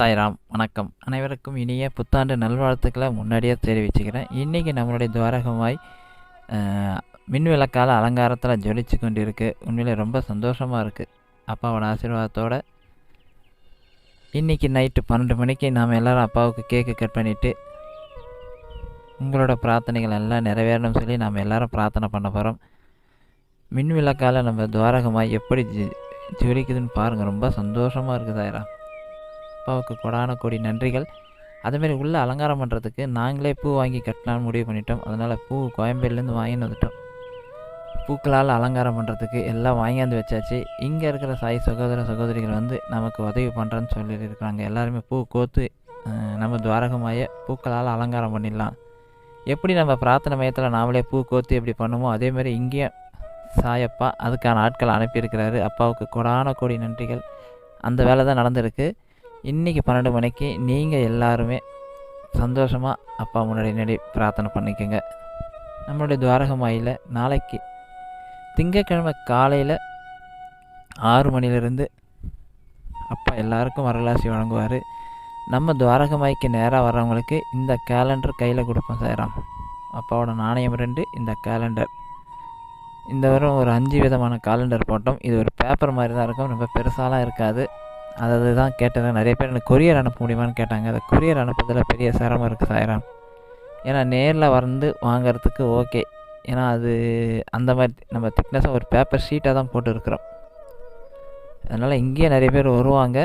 சாய்ராம் வணக்கம். அனைவருக்கும் இனிய புத்தாண்டு நல்வாழ்த்துக்களை முன்னாடியே தெரிவிச்சுக்கிறேன். இன்றைக்கி நம்மளுடைய துவாரகமாய் மின் விளக்கால அலங்காரத்தில் ஜொலிச்சு கொண்டு இருக்குது உண்மையிலே ரொம்ப சந்தோஷமாக இருக்குது அப்பாவோட ஆசீர்வாதத்தோட. இன்றைக்கி நைட்டு பன்னெண்டு மணிக்கு நாம் எல்லோரும் அப்பாவுக்கு கேக்கு கட் பண்ணிவிட்டு உங்களோட பிரார்த்தனைகள் எல்லாம் நிறைவேறணும்னு சொல்லி நாம் எல்லோரும் பிரார்த்தனை பண்ண போகிறோம் மின் விளக்கால நம்ம துவாரகமாய் எப்படி ஜி- ஜொலிக்குதுன்னு பாருங்கள் ரொம்ப சந்தோஷமாக இருக்குது சாய்ராம். அப்பாவுக்கு கொடான கொடி நன்றிகள். அதுமாரி உள்ளே அலங்காரம் பண்ணுறதுக்கு நாங்களே பூ வாங்கி கட்டலாம்னு முடிவு பண்ணிட்டோம். அதனால் பூ கோயம்பேடுலேருந்து வாங்கின்னு வந்துட்டோம். பூக்களால் அலங்காரம் பண்ணுறதுக்கு எல்லாம் வாங்கியாந்து வச்சாச்சு. இங்கே இருக்கிற சாய் சகோதர சகோதரிகள் வந்து நமக்கு உதவி பண்ணுறேன்னு சொல்லியிருக்கிறாங்க. எல்லாருமே பூ கோத்து நம்ம துவாரகமாய பூக்களால் அலங்காரம் பண்ணிடலாம். எப்படி நம்ம பிரார்த்தனை மையத்தில் நாமளே பூ கோத்து எப்படி பண்ணுமோ அதேமாரி இங்கேயும் சாயப்பா அதுக்கான ஆட்களை அனுப்பியிருக்கிறாரு. அப்பாவுக்கு கொடான கோடி நன்றிகள். அந்த வேலை தான் நடந்திருக்கு. இன்றைக்கி பன்னெண்டு மணிக்கு நீங்கள் எல்லாருமே சந்தோஷமாக அப்பா முன்னாடி நடி பிரார்த்தனை பண்ணிக்கோங்க. நம்மளுடைய துவாரகமாயில் நாளைக்கு திங்கக்கிழமை காலையில் ஆறு மணிலேருந்து அப்பா எல்லாருக்கும் வரலாசி வழங்குவார். நம்ம துவாரகமாய்க்கு நேராக வர்றவங்களுக்கு இந்த கேலண்டர் கையில் கொடுப்போம் சேராம் அப்பாவோட நாணயம் ரெண்டு இந்த கேலண்டர் இந்த வாரம் ஒரு அஞ்சு விதமான காலண்டர் போட்டோம். இது ஒரு பேப்பர் மாதிரி தான் இருக்கும். ரொம்ப பெருசாலாம் இருக்காது. அதாவது தான் கேட்டது நிறைய பேர் எனக்கு கொரியர் அனுப்ப முடியுமான்னு கேட்டாங்க. அதை கொரியர் அனுப்புறதுல பெரிய சிரமம் இருக்குது சாயிராம் ஏன்னா நேரில் வந்து வாங்கிறதுக்கு ஓகே ஏன்னா அது அந்த மாதிரி நம்ம திக்னஸாக ஒரு பேப்பர் ஷீட்டாக தான் போட்டுருக்குறோம். அதனால் இங்கேயே நிறைய பேர் வருவாங்க.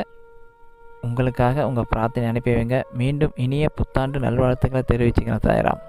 உங்களுக்காக உங்கள் பிரார்த்தனை அனுப்பி வைங்க. மீண்டும் இனிய புத்தாண்டு நல்வாழ்த்துக்களை தெரிவிச்சுக்கிறேன் சாயிராம்